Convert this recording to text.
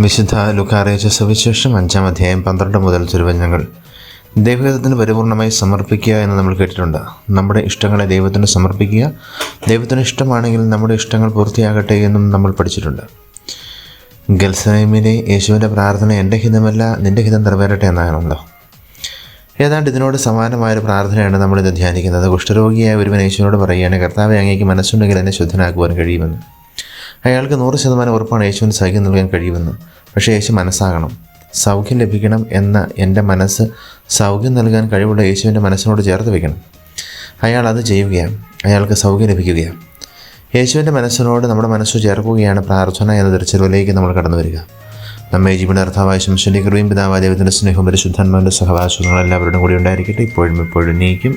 വിശുദ്ധ ലുക്കാറേജ സവിശേഷം അഞ്ചാം അധ്യായം പന്ത്രണ്ട് മുതൽ തിരുവഞ്ഞങ്ങൾ ദൈവഹിതത്തിന് പരിപൂർണമായി സമർപ്പിക്കുക എന്ന് നമ്മൾ കേട്ടിട്ടുണ്ട്. നമ്മുടെ ഇഷ്ടങ്ങളെ ദൈവത്തിന് സമർപ്പിക്കുക. ദൈവത്തിന് ഇഷ്ടമാണെങ്കിൽ നമ്മുടെ ഇഷ്ടങ്ങൾ പൂർത്തിയാകട്ടെ എന്നും നമ്മൾ പഠിച്ചിട്ടുണ്ട്. ഗൽസനൈമിലെ യേശുവിന്റെ പ്രാർത്ഥന എന്റെ ഹിതമല്ല നിന്റെ ഹിതം നിറവേറട്ടെ എന്നാണല്ലോ ഏതാണ്ട് ഇതിനോട് സമാനമായൊരു പ്രാർത്ഥനയാണ് നമ്മളിത് ധ്യാനിക്കുന്നത്. കുഷ്ഠരോഗിയായ ഒരുവൻ യേശുവിനോട് പറയുകയാണ് കർത്താവെ അങ്ങേക്ക് മനസ്സുണ്ടെങ്കിൽ എന്നെ ശുദ്ധനാക്കുവാൻ കഴിയുമെന്ന്. അയാൾക്ക് നൂറ് ശതമാനം ഉറപ്പാണ് യേശുവിന് സൗഖ്യം നൽകാൻ കഴിയുമെന്ന്. പക്ഷേ യേശു മനസ്സാകണം. സൗഖ്യം ലഭിക്കണം എന്ന എന്റെ മനസ്സ് സൗഖ്യം നൽകാൻ കഴിവുള്ള യേശുവിന്റെ മനസ്സിനോട് ചേർത്ത് വയ്ക്കണം അയാൾ അത് ചെയ്യുകയാണ്. അയാൾക്ക് സൗഖ്യം ലഭിക്കുകയാണ്. യേശുവിന്റെ മനസ്സിനോട് നമ്മുടെ മനസ്സ് ചേർക്കുകയാണ് പ്രാർത്ഥന എന്ന തിരിച്ചറിവിലേക്ക് നമ്മൾ കടന്നു വരിക. നമ്മെ ജീവന അർത്ഥാവായ ശംശന്റെ കൃപയും പിതാവായ ദൈവത്തിന്റെ സ്നേഹവും പരിശുദ്ധാത്മാവിന്റെ സഹവാസങ്ങളും എല്ലാവരുടെയും കൂടി ഉണ്ടായിരിക്കട്ടെ. ഇപ്പോഴും ഇപ്പോഴും നീക്കും.